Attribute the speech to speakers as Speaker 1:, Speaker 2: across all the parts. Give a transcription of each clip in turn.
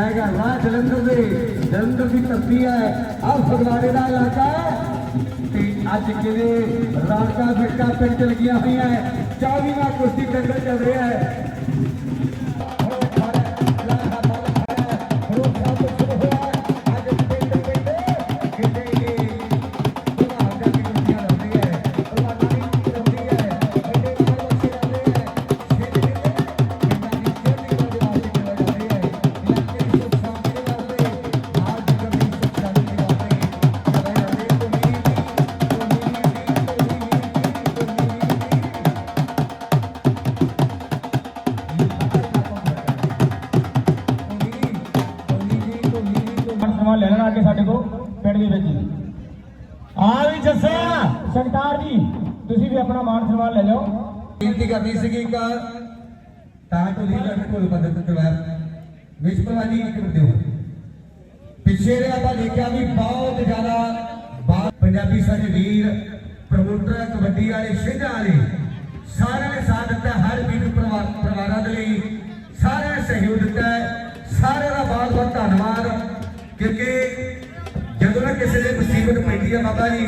Speaker 1: Tiger ਰਾਹ ਜਲੰਧਰ ਦੇ। ਜਲੰਧਰ ਦੀ ਧਰਤੀ ਹੈ। ਆ ਫਗਵਾੜੇ ਦਾ ਇਲਾਕਾ ਤੇ ਅੱਜ ਕਿਵੇਂ ਰਾਤਾਂ ਫਿਰਕਾ ਪਿੰਡ ਚ ਲੱਗੀਆਂ ਹੋਈਆਂ 24ਵਾਂ ਕੁਸ਼ਤੀ ਟੰਗਲ ਚੱਲ ਰਿਹਾ ਹੈ।
Speaker 2: ਜੱਸਾ ਸਰਕਾਰ ਜੀ, ਤੁਸੀਂ ਵੀ ਆਪਣਾ ਮਾਨ ਸਨਮਾਨ ਲੈ ਜਾਓ
Speaker 1: ਬੇਨਤੀ ਕਰਨੀ ਸੀਗੀ ਕਾ ਤਾਂ ਤੋਂ ਦੀ ਕਰਨ ਕੋਲ ਮਦਦ ਕਰਵਾ ਵਿੱਚ ਪ੍ਰਵਾਨੀ ਕਰਦੇ ਹੋ ਪਿੱਛੇ ਰਿਹਾ ਤਾਂ ਦੇਖਿਆ ਵੀ ਬਹੁਤ ਜ਼ਿਆਦਾ ਬਾਤ ਪੰਜਾਬੀ ਸਾਡੇ ਵੀਰ ਪ੍ਰਮੋਟਰ, ਕਬੱਡੀ ਵਾਲੇ ਸ਼ਿੰਦਾ ਵਾਲੇ, ਸਾਰਿਆਂ ਨੇ ਸਾਥ ਦਿੱਤਾ ਹਰ ਵੀਰ ਪਰਿਵਾਰਾਂ ਦੇ ਲਈ। ਸਾਰਿਆਂ ਨੇ ਸਹਿਯੋਗ ਦਿੱਤਾ ਸਾਰਿਆਂ ਦਾ ਬਹੁਤ ਬਹੁਤ ਧੰਨਵਾਦ। ਕਿਉਂਕਿ ਜਦੋਂ ਨਾ ਕਿਸੇ ਦੇ ਮੁਸੀਬਤ ਪੈਂਦੀ ਹੈ ਬਾਬਾ ਜੀ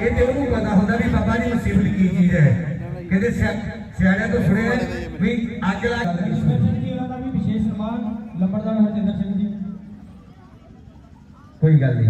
Speaker 1: ਇਹ ਤੇ ਉਹਨੂੰ ਪਤਾ ਹੁੰਦਾ ਵੀ ਬਾਬਾ ਦੀ ਮੁਸੀਬਤ ਕੀ ਚੀਜ਼ ਹੈ। ਕਹਿੰਦੇ ਸਿਆਣਿਆਂ ਤੋਂ ਸੁਣਿਆ ਵੀ ਅੱਗ ਲਾ
Speaker 2: ਜੀ ਉਹਨਾਂ ਦਾ ਵੀ ਵਿਸ਼ੇਸ਼ ਸਨਮਾਨ ਲੰਬੜਦਾਰ ਹਰਜਿੰਦਰ ਸਿੰਘ ਜੀ।
Speaker 1: ਕੋਈ ਗੱਲ ਨਹੀਂ।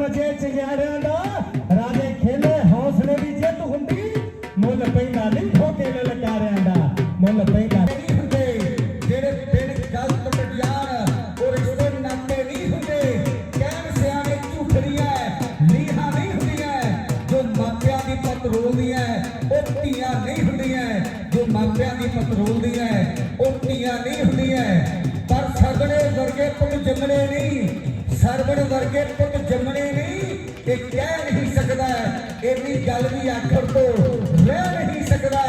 Speaker 1: ਮਜੇ ਚਿਆੜਿਆਂ ਦਾ। ਰਾਜੇ
Speaker 2: ਖੇਲੇ, ਹੌਸਲੇ
Speaker 1: ਦੀ ਜਿੱਤ ਹੁੰਦੀ।
Speaker 2: ਮੁੱਲ ਪੈਂਦਾ
Speaker 1: ਨਹੀਂ
Speaker 2: ਠੋਕੇ ਲੈ ਲਕਾਰਿਆਂ ਦਾ। ਮੁੱਲ ਪੈਂਦਾ ਨਹੀਂ ਹੁੰਦੇ। ਜਿਹੜੇ ਦਿਨ
Speaker 1: ਗਲਤ ਮਟਿਆਰ ਉਹ ਰਿਸ਼ਤੇ ਨਾਤੇ ਨਹੀਂ
Speaker 2: ਹੁੰਦੇ। ਕਹਿਣ ਸਿਆਣੇ ਝੂਠੜੀਆਂ ਨੀਹਾਂ ਨਹੀਂ ਹੁੰਦੀਆਂ। ਜੋ ਮਾਪਿਆਂ ਦੀ ਪਤ ਰੋਲਦੀਆਂ, ਉਹ ਧੀਆਂ ਨਹੀਂ ਹੁੰਦੀਆਂ। ਜੋ ਮਾਪਿਆਂ ਦੀ ਪਤ
Speaker 1: ਰੋਲਦੀਆਂ, ਉਹ ਧੀਆਂ ਨਹੀਂ ਹੁੰਦੀਆਂ। ਪਰ ਸਰਗਣੇ ਵਰਗੇ ਪੁੱਤ ਜੰਮਣੇ ਨਹੀਂ। ਸਰਵਣ ਵਰਗੇ ਪੁੱਤ ਇਹ ਕਹਿ ਨਹੀਂ ਸਕਦਾ ਇੰਨੀ ਗੱਲ ਵੀ ਆਖਰ ਤੋਂ ਰਹਿ ਨਹੀਂ ਸਕਦਾ।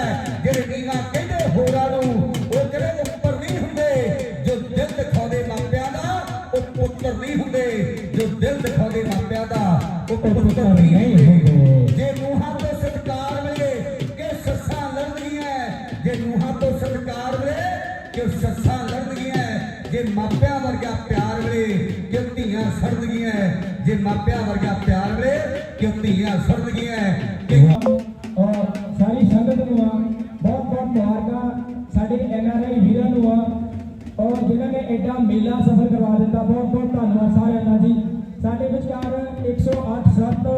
Speaker 1: ਜਿਹੜੇ ਨੀਵਾ ਕਹਿੰਦੇ ਹੋਰਾਂ ਨੂੰ ਉਹ ਜਿਹੜੇ ਉੱਪਰ ਨਹੀਂ ਹੁੰਦੇ ਜੋ ਦਿਲ ਦਿਖਾਉਂਦੇ ਮਾਪਿਆਂ ਦਾ ਉਹ ਪੁੱਤਰ ਨਹੀਂ ਹੁੰਦੇ ਜੋ ਦਿਲ ਦਿਖਾਉਂਦੇ ਮਾਪਿਆਂ ਦਾ ਉਹ ਪੁੱਤਰ ਨਹੀਂ ਹੁੰਦੇ। ਜੇ ਨੂੰਹਾਂ ਤੋਂ ਸਤਕਾਰ ਮਿਲੇ ਕਿ ਸੱਸਾਂ ਲੜਦੀਆਂ? ਜੇ ਨੂੰਹਾਂ ਤੋਂ ਸਤਕਾਰ ਮਿਲੇ ਕਿ ਸੱਸਾਂ ਲੜਦੀਆਂ? ਜੇ ਮਾਪਿਆਂ ਵਰਗਾ ਪਿਆਰ ਮਿਲੇ ਕਿ ਧੀਆਂ ਸੜਦੀਆਂ? ਜੇ ਮਾਪਿਆਂ ਵਰਗਾ ਪਿਆਰ ਮਿਲੇ ਕਿ ਧੀਆਂ ਸੜਦੀਆਂ ਕਿ
Speaker 2: ਔਰ ਸਾਰੀ ਸੰਗਤ ਨੂੰ ਆ, ਬਹੁਤ ਬਹੁਤ ਮੁਬਾਰਕਾਂ। ਸਾਡੇ ਐਨਆਰਆਈ ਵੀਰਾਂ ਨੂੰ ਆ, ਔਰ ਜਿਨ੍ਹਾਂ ਨੇ ਐਡਾ ਮੇਲਾ ਸਫਲ ਕਰਵਾ ਦਿੱਤਾ, ਬਹੁਤ ਬਹੁਤ ਧੰਨਵਾਦ ਸਾਰਿਆਂ ਦਾ ਜੀ। ਸਾਡੇ ਵਿਚਕਾਰ 108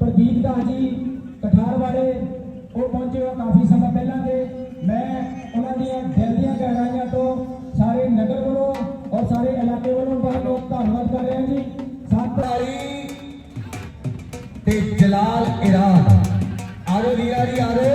Speaker 2: ਪ੍ਰਦੀਪ ਦਾ ਜੀ, ਕਠਾਰ ਵਾਲੇ, ਉਹ ਪਹੁੰਚੇ ਹੋ ਕਾਫੀ ਸਮਾਂ ਪਹਿਲਾਂ
Speaker 1: ਦੇ தயாரியாறு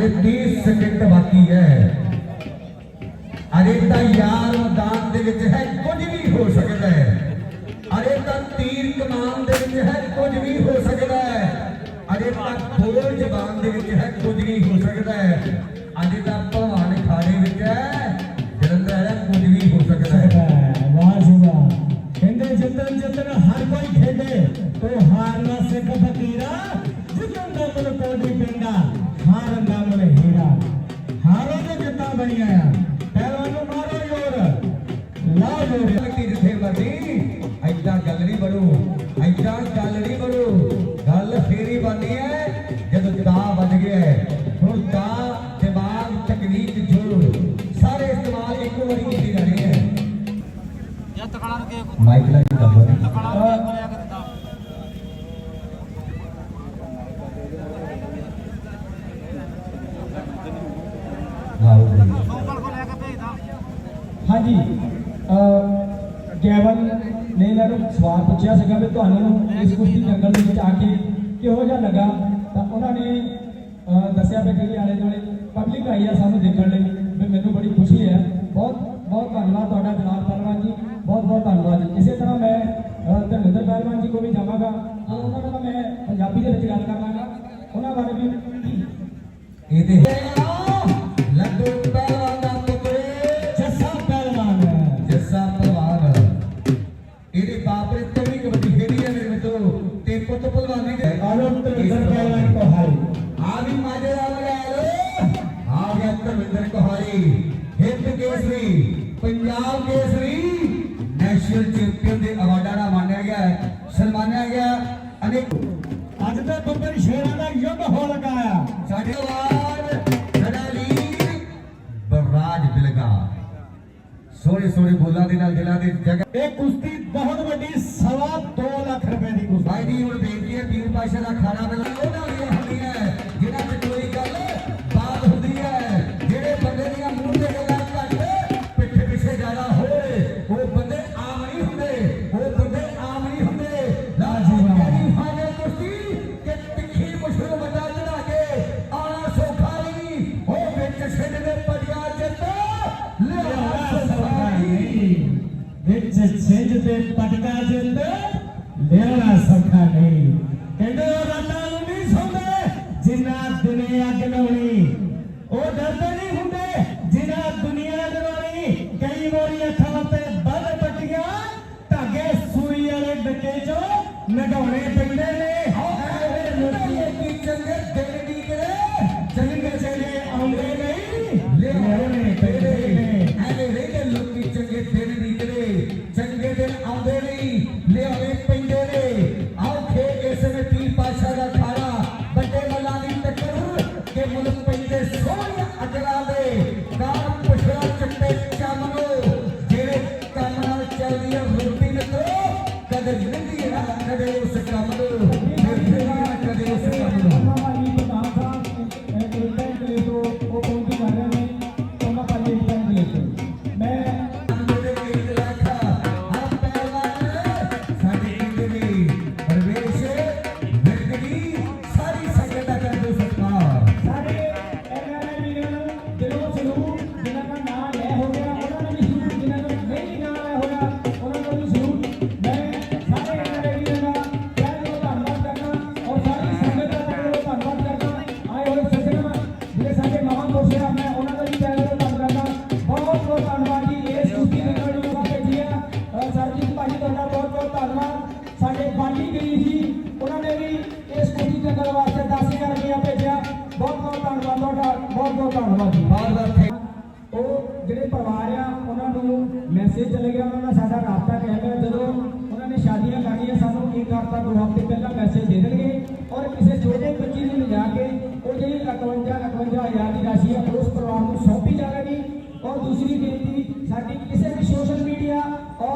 Speaker 1: ਅਜੇ 30 ਸਕਿੰਟ ਬਾਕੀ ਹੈ। ਅਰੇ ਤਾਂ ਯਾਰ ਮੈਦਾਨ ਦੇ ਵਿੱਚ ਹੈ, ਕੁਝ ਵੀ ਹੋ ਸਕਦਾ ਹੈ। ਅਰੇ ਤਾਂ ਤੀਰ ਕਮਾਨ ਦੇ ਵਿੱਚ ਹੈ, ਕੁਝ ਵੀ ਹੋ ਸਕਦਾ ਹੈ। ਅਰੇ ਤਾਂ ਬੋਲ ਜ਼ਬਾਨ ਦੇ ਵਿੱਚ ਹੈ, ਕੁਝ ਵੀ ਹੋ ਸਕਦਾ ਹੈ। ਅਜੇ ਤਾਂ
Speaker 2: ਹਾਂਜੀ ਅਹ ਗੈਵਨ ਨੇ ਮੈਨੂੰ ਸਵਾਲ ਪੁੱਛਿਆ ਸੀਗਾ ਵੀ ਤੁਹਾਨੂੰ ਇਸ ਕੁਸ਼ਤੀ ਜੰਗਲ ਦੇ ਵਿੱਚ ਆ ਕੇ ਕਿਹੋ ਜਿਹਾ ਲੱਗਾ? ਤਾਂ ਉਹਨਾਂ ਨੇ ਅਹ ਦੱਸਿਆ ਵੀ ਜਿਹੜੀ ਆਲੇ ਦੁਆਲੇ ਪਬਲਿਕ ਆਈ ਆ ਸਾਨੂੰ ਦੇਖਣ ਲਈ। ਵੀ ਮੈਨੂੰ ਬੜੀ ਖੁਸ਼ੀ ਹੈ। ਬਹੁਤ ਬਹੁਤ ਧੰਨਵਾਦ ਤੁਹਾਡਾ ਜਨਾਬ ਪਹਿਲਵਾਨ ਜੀ। ਬਹੁਤ ਬਹੁਤ ਧੰਨਵਾਦ। ਜੀ ਇਸੇ ਤਰ੍ਹਾਂ ਮੈਂ ਅਹ ਧਰਮਿੰਦਰ ਪਹਿਲਵਾਨ ਜੀ ਕੋਲ ਵੀ ਜਾਵਾਂਗਾ। ਤਾਂ ਉਹਨਾਂ ਨਾਲ ਮੈਂ ਪੰਜਾਬੀ ਦੇ ਵਿੱਚ ਗੱਲ ਕਰਾਂਗਾ ਉਹਨਾਂ ਬਾਰੇ ਵੀ
Speaker 1: ਇਹਦੇ ਸੋਹਣੇ ਦੇ ਨਾਲ ਦਿਲਾਂ ਦੀ ਜਗ੍ਹਾ
Speaker 2: ਇਹ ਕੁਸ਼ਤੀ ਸਿੰਜ ਤੇ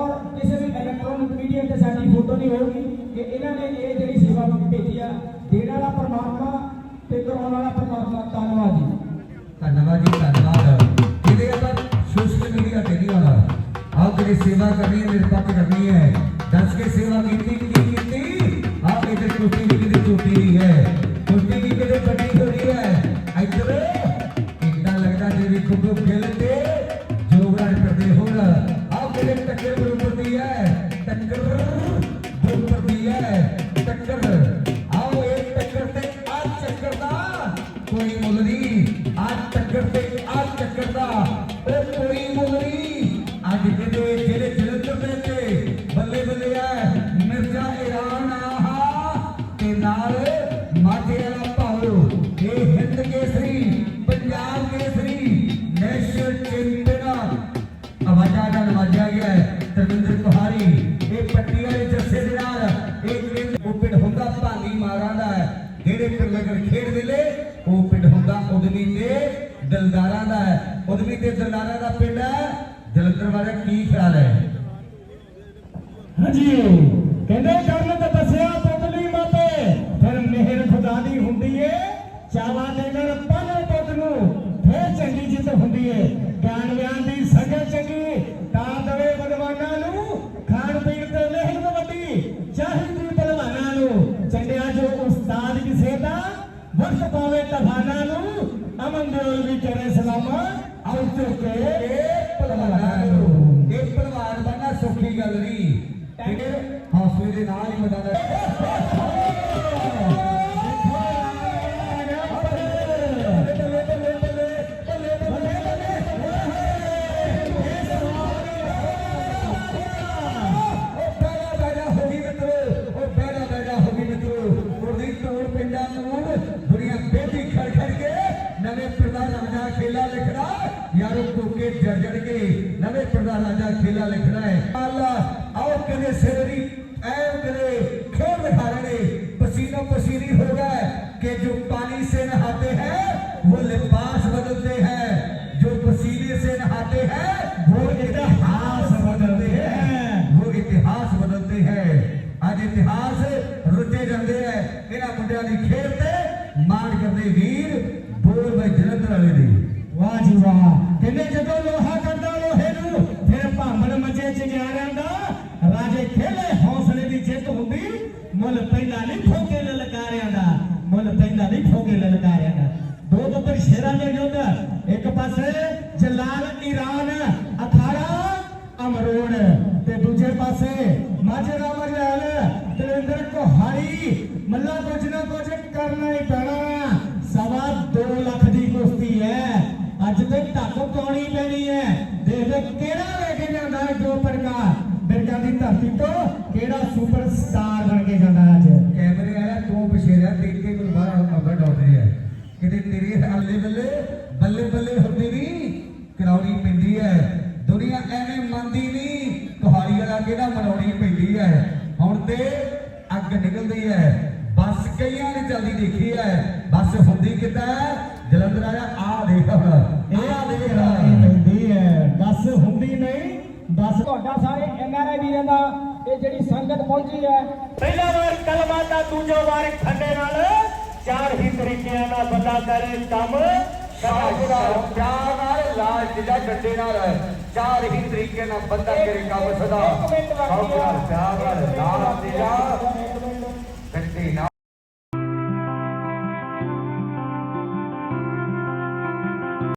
Speaker 2: ਔਰ ਕਿਸੇ ਵੀ ਇਲੈਕਟ੍ਰੋਨਿਕ ਮੀਡੀਆ ਤੇ ਸਾਡੀ ਫੋਟੋ ਨਹੀਂ ਹੋਊਗੀ ਕਿ ਇਹਨਾਂ ਨੇ ਇਹ ਜਿਹੜੀ ਸੇਵਾ ਭੇਜੀ ਆ ਦੇਣ ਵਾਲਾ ਪਰਮਾਤਮਾ ਤੇ ਕਰਾਉਣ ਵਾਲਾ ਪਰਮਾਤਮਾ ਧੰਨਵਾਦ ਜੀ
Speaker 1: ਧੰਨਵਾਦ ਜੀ ਧੰਨਵਾਦ ਜਿਹਦੇ ਆਪਾਂ ਸੋਸ਼ਲ ਮੀਡੀਆ ਤੇ ਨਹੀਂ ਆਉਣਾ ਆਓ ਜਿਹੜੀ ਸੇਵਾ ਕਰਨੀ ਹੈ ਨਿਰਪੱਖ ਕਰਨੀ ਹੈ ਦੱਸ ਕੇ ਸੇਵਾ ਕੀਤੀ ਕਿ ਨਹੀਂ ਕੀਤੀ ਆਹ ਇਹਦੇ ਟੁੱਟੀ ਵੀ ਕਿਤੇ ਟੁੱਟੀ ਨਹੀਂ ਹੈ ਟੁੱਟੀ ਵੀ ਕਿਤੇ ਵੱਡੀ ਥੋੜੀ ਹੈ ਇੱਧਰ ਇੰਨਾ ਲੱਗਦਾ ਜਿਵੇਂ ਕੁੱਕੂ ਗਿਲ ਤੇ ਦਾ ਹੈ ਉਦਮੀ ਦਾ ਪਿੰਡ ਹੈ। ਜਲੰਧਰ ਵਾਲਾ ਕੀ ਖਿਆਲ ਹੈ?
Speaker 2: ਹਾਂਜੀ ਕਹਿੰਦੇ ਕਰਨ ਤੇ ਪੁੱਤਲੀ ਮਾਤੇ। ਫਿਰ ਮਿਹਰ ਖੁਦਾ ਦੀ ਹੁੰਦੀ ਏ। ਚਾਵਾ ਦੇ ਨਾਲ ਪਹਿਲੇ ਪੁੱਤ ਨੂੰ ਫਿਰ ਚੰਗੀ ਜਿੱਤ ਹੁੰਦੀ ਏ। ਗਿਆਨ ਵਿਆਨ ਦੀ ਸੰਗਤ ਚੰਗੀ, ਤਾਂ ਦਵੇ ਬਦਵਾਨਾਂ ਨੂੰ। ਖਾਣ ਪੀਣ ਤੇ ਮਿਹਨਤ ਵੱਡੀ ਚਾਹੀਦੀ ਪਹਿਲਵਾਨਾਂ ਨੂੰ। ਚੰਡਿਆ ਜੋ ਉਸਤਾਦ ਕਿਸੇ ਦਾ ਵਕਤ ਪਾਵੇ ਤਫਾਨਾਂ ਨੂੰ। ਅਮਨ ਦਿਲ ਵੀ ਕਰੇ ਸਲਾਮਾ।
Speaker 1: ਇਹ ਪਹਿਲਵਾਨਾਂ ਨੂੰ। ਇਹ ਪਹਿਲਵਾਨ ਬਣਨਾ ਸੌਖੀ ਗੱਲ ਨਹੀਂ। ਇਹ ਹੌਸਲੇ ਦੇ ਨਾਲ ਹੀ ਮੈਦਾਨ ਆਓ ਕਦੇ ਸਿਰਰੀ ਐ ਕਦੇ ਖੇਡ ਦਿਖਾ ਰਹੇ ਨੇ पसीनों पसीनी हो गए कि जो पानी से नहाते हैं वो लिबास बदलते हैं जो पसीने से नहाते हैं वो इतिहास बदलते हैं वो इतिहास बदलते हैं ਅੱਜ ਇਤਿਹਾਸ ਰੁੱਝੇ ਜਾਂਦੇ ਐ ਇਹਨਾਂ ਮੁੰਡਿਆਂ ਦੀ ਖੇਡ ਤੇ ਮਾਣ ਕਰਦੇ ਵੀਰ ਬੋਲ ਬਈ ਜਲੰਧਰ ਵਾਲੇ ਦੀ
Speaker 2: ਵਾਹ ਜੀ ਵਾਹ ਕਹਿੰਦੇ ਜਦੋਂ ਲੋਹਾ ਕਰਦਾ ਲੋਹੇ ਨੂੰ ਫਿਰ ਭਾਂਬੜ ਮੱਚੇ ਚਿਗਿਆਰਿਆਂ ਦਾ ਰਾਜੇ ਬੱਬਰ ਸ਼ੇਰਾਂ ਯੁੱਧ ਇੱਕ ਪਾਸੇ ਜਲਾਲ ਈਰਾਨ ਅਖਾੜਾ ਅਮਰੋੜ ਤੇ ਦੂਜੇ ਪਾਸੇ ਮਾਝਰਾ ਮਰਿਆਲ ਤੇਂਦਰ ਕੋਹਾੜੀ ਮੱਲਾ ਕੁਝ ਨਾ ਕੁਝ ਕਰਨਾ ਹੀ ਪੈਣਾ ਸਵਾ 2 ਲੱਖ ਦੀ ਕੁਸ਼ਤੀ ਹੈ ਅੱਜ ਤੇ ਢੱਕ ਪਾਉਣੀ ਪੈਣੀ ਹੈ
Speaker 1: ਬੱਲੇ ਬੱਲੇ ਬੱਲੇ ਹੁੰਦੀ ਨਹੀਂ ਕਰਾਉਣੀ ਪੈਂਦੀ ਹੈ ਦੁਨੀਆ ਐਵੇਂ ਮੰਨਦੀ ਨਹੀਂ ਕੁਹਾੜੀ ਵਾਲਾ ਕਿਹੜਾ ਮਨਾਉਣੀ ਪੈਂਦੀ ਹੈ ਹੁਣ ਤੇ ਅੱਗ ਨਿਕਲਦੀ ਹੈ ਬੱਸ ਕਈਆਂ ਨੇ ਜਲਦੀ ਦੇਖੀ ਹੈ ਬੱਸ ਹੁੰਦੀ ਕਿੱਦਾਂ? ਜਲੰਧਰ ਆਇਆ ਆ ਦੇਖ
Speaker 2: ਇਹ
Speaker 1: ਆ ਦੇਖ
Speaker 2: ਪੈਂਦੀ ਹੈ ਬੱਸ ਹੁੰਦੀ ਨਹੀਂ ਬੱਸ
Speaker 3: ਤੁਹਾਡਾ ਸਾਰੇ ਐਨਆਰਆਈ ਵੀਰਾਂ ਦਾ ਇਹ ਜਿਹੜੀ ਸੰਗਤ ਪਹੁੰਚੀ ਹੈ
Speaker 2: ਪਹਿਲਾ ਵਾਰ ਕਲਮਾ ਦਾ ਦੂਜਾ ਵਾਰ ਖੰਡੇ ਨਾਲ ਚਾਰ ਹੀ ਤਰੀਕਿਆਂ ਨਾਲ ਬੰਦਾ ਕਰੇ ਕੰਮ
Speaker 1: ਪਿਆਰ ਨਾਲ ਲਾਲ ਜਿਹੜਾ ਡੰਡੇ ਨਾਲ ਚਾਰ ਹੀ ਤਰੀਕੇ ਨਾਲ ਬੰਦਾ ਕਰੇ ਕੰਮ ਸਦਾ।
Speaker 3: ਆ।
Speaker 1: ਸ਼ਾਹਪੁਰਾ ਪਿਆਰ ਨਾਲ ਲਾਲ ਜਿਹੜਾ